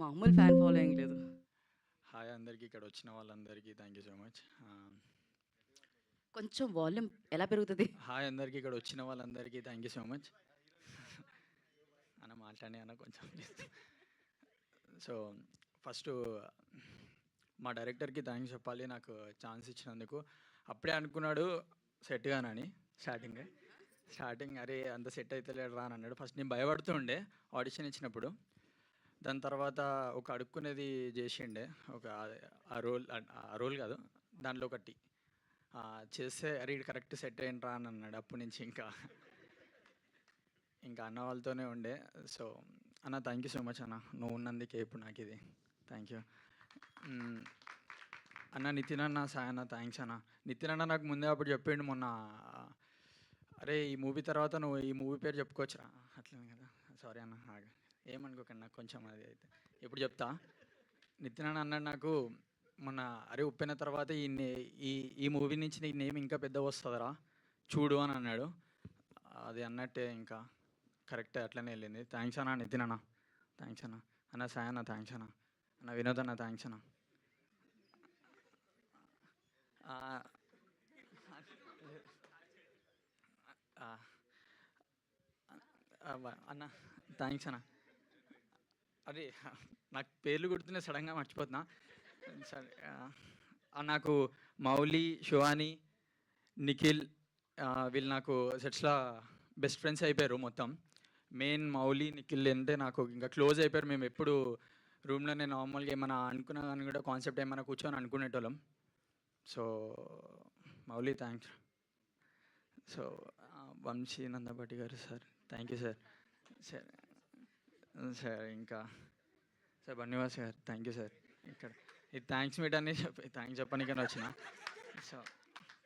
మామూలు fan following లేదు. Hi అందరికీ ఇక్కడ వచ్చిన వాళ్ళందరికీ థ్యాంక్ యూ సో మచ్ కొంచెం వాల్యూమ్ ఎలా పెరుగుతుంది? హాయ్ అందరికీ ఇక్కడ వచ్చిన వాళ్ళందరికీ థ్యాంక్ యూ సో మచ్ అన్న మాట్లాడే అన్న కొంచెం సో ఫస్ట్ మా డైరెక్టర్కి థ్యాంక్స్ చెప్పాలి. నాకు ఛాన్స్ ఇచ్చినందుకు. అప్పుడే అనుకున్నాడు సెట్ గానని స్టార్టింగ్ స్టార్టింగ్ అరే అంత సెట్ అయితే లేడు రా అని అన్నాడు. ఫస్ట్ నేను భయపడుతుండే ఆడిషన్ ఇచ్చినప్పుడు. దాని తర్వాత ఒక అడుక్కునేది చేసిండే. ఒక ఆ- రోల్ ఆ రోల్ కాదు దాంట్లో ఒకటి. చేస్తే అరే ఇది కరెక్ట్ సెట్ అయ్యిండ్రా అని అన్నాడు. అప్పటి నుంచి ఇంకా ఇంకా అన్న వాళ్ళతోనే ఉండే. సో అన్న థ్యాంక్ యూ సో మచ్ అన్న. నువ్వు ఉన్నందుకే ఇప్పుడు నాకు ఇది. థ్యాంక్ యూ అన్న నితిన్ అన్న సాయి అన్న థ్యాంక్స్ అన్న. నితిన్ అన్న నాకు ముందే అప్పుడు చెప్పిండు మొన్న అరే ఈ మూవీ తర్వాత నువ్వు ఈ మూవీ పేరు చెప్పుకోవచ్చురా? అట్లనే కదా. సారీ అన్న ఏమనుకోకండి నాకు కొంచెం అది అయితే. ఇప్పుడు చెప్తా? నితిన్ అన్నాడు నాకు మొన్న అరే ఉప్పిన తర్వాత ఈ నే- ఈ ఈ మూవీ నుంచి నీ నేమ్ ఇంకా పెద్ద వస్తుందిరా? చూడు అని అన్నాడు. అది అన్నట్టే ఇంకా. కరెక్టే అట్లనే వెళ్ళింది. థ్యాంక్స్ అన్న నితిన్ అన్న. థ్యాంక్స్ అన్న. అన్న సాయి అన్న థ్యాంక్స్ అన్న. అన్న వినోద్ అన్న థ్యాంక్స్ అన్న. అన్న థ్యాంక్స్ అన్న. అరే నాకు పేర్లు గుర్తునే సడన్గా మర్చిపోతున్నా. సరే నాకు మౌలి శివాని నిఖిల్ వీళ్ళు నాకు సెట్స్లో బెస్ట్ ఫ్రెండ్స్ అయిపోయారు మొత్తం. మెయిన్ మౌలి నిఖిల్ అంటే నాకు ఇంకా క్లోజ్ అయిపోయారు. మేము ఎప్పుడు రూమ్లోనే నార్మల్గా ఏమైనా అనుకున్నా కానీ కూడా కాన్సెప్ట్ ఏమైనా కూర్చొని అనుకునేటోళ్ళం. So Mouli thanks so Vamsi Nandapati గారు sir thank you sir sir. Sir ఇంకా. Sir Bunny Vas sir thank you sir. ఇక్కడ. ఈ థ్యాంక్స్ మీట్ అని చెప్పి థ్యాంక్స్ చెప్పడానికని వచ్చిన. సో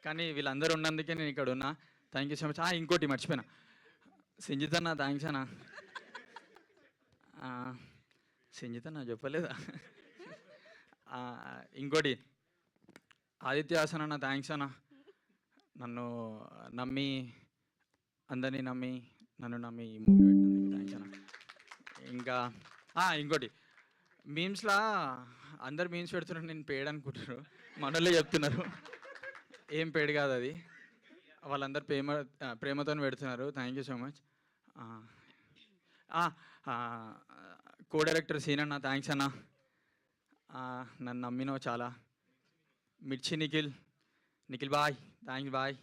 కానీ వీళ్ళందరూ ఉన్నందుకే నేను ఇక్కడ ఉన్నా. థ్యాంక్ యూ సో మచ్ ఇంకోటి మర్చిపోయినా. సింజిత్ అన్న థ్యాంక్స్ అన్న. సింజిత్ అన్న చెప్పలేదా? ఇంకోటి. ఆదిత్య హాసన్ అన్న థ్యాంక్స్ అన్న. నన్ను నమ్మి అందరినీ నమ్మి నన్ను నమ్మి ఈ మూవీ పెట్టినందుకు థ్యాంక్స్ అన్న. ఇంకా ఇంకోటి. మీమ్స్లా అందరు మీమ్స్ పెడుతున్నారు నేను పేడ్ అనుకుంటున్నారు. మనోళ్ళే చెప్తున్నారు. ఏం పేడు కాదు అది. వాళ్ళందరూ ప్రేమ ప్రేమతో పెడుతున్నారు. Thank you so much co director scene అన్న థ్యాంక్స్ అన్న. నన్ను నమ్మినావు చాలా. Mirchi Nikhil. Nikhil bye thanks bye.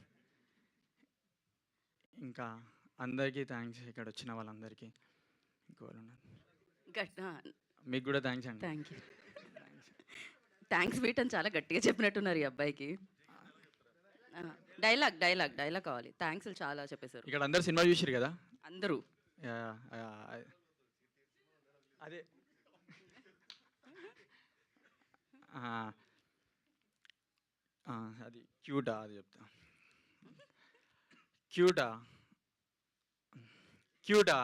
ఇంకా అందరికీ థ్యాంక్స్ ఇక్కడ వచ్చిన వాళ్ళందరికీ. మీకు కూడా థ్యాంక్స్ అండి. థ్యాంక్ యూ థ్యాంక్స్ మీట్ అని చాలా గట్టిగా చెప్పినట్టున్నారు ఈ అబ్బాయికి. డైలాగ్ డైలాగ్ డైలాగ్ కావాలి. థ్యాంక్స్ చాలా చెప్పేశారు. ఇక్కడ అందరు సినిమా చూసిరు కదా? అందరూ. అదే. అది క్యూటా అది చెప్తా. క్యూటా క్యూటా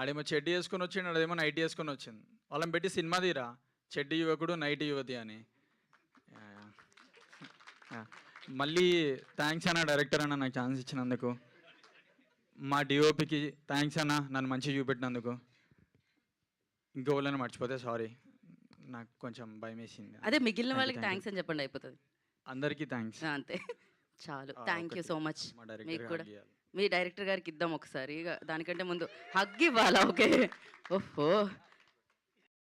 ఆడేమో చెడ్డి వేసుకొని వచ్చిండు ఆడేమో నైట్ వేసుకొని వచ్చింది వాళ్ళని పెట్టి సినిమా తీరా? చెడ్డి యువకుడు నైట్ యువతి అని. మళ్ళీ థ్యాంక్స్ అన్న డైరెక్టర్ అన్న నాకు ఛాన్స్ ఇచ్చినందుకు. మా డిఓపికి థ్యాంక్స్ అన్న నన్ను మంచిగా చూపెట్టినందుకు. ఇంకోళ్ళని మర్చిపోతే సారీ. నాకు కొంచెం భయం వేసింది. అదే మిగిలిన వాళ్ళకి. థ్యాంక్స్ అని చెప్పండి అయిపోతుంది. అందరికీ థ్యాంక్స్ అంతే. చాలు. Thank you. సో మచ్ మా మీకు కూడా. మీ డైరెక్టర్ గారికి ఇద్దాం ఒకసారి. ఇక దానికంటే ముందు హగ్ ఇవ్వాలా? ఓకే. ఓహో.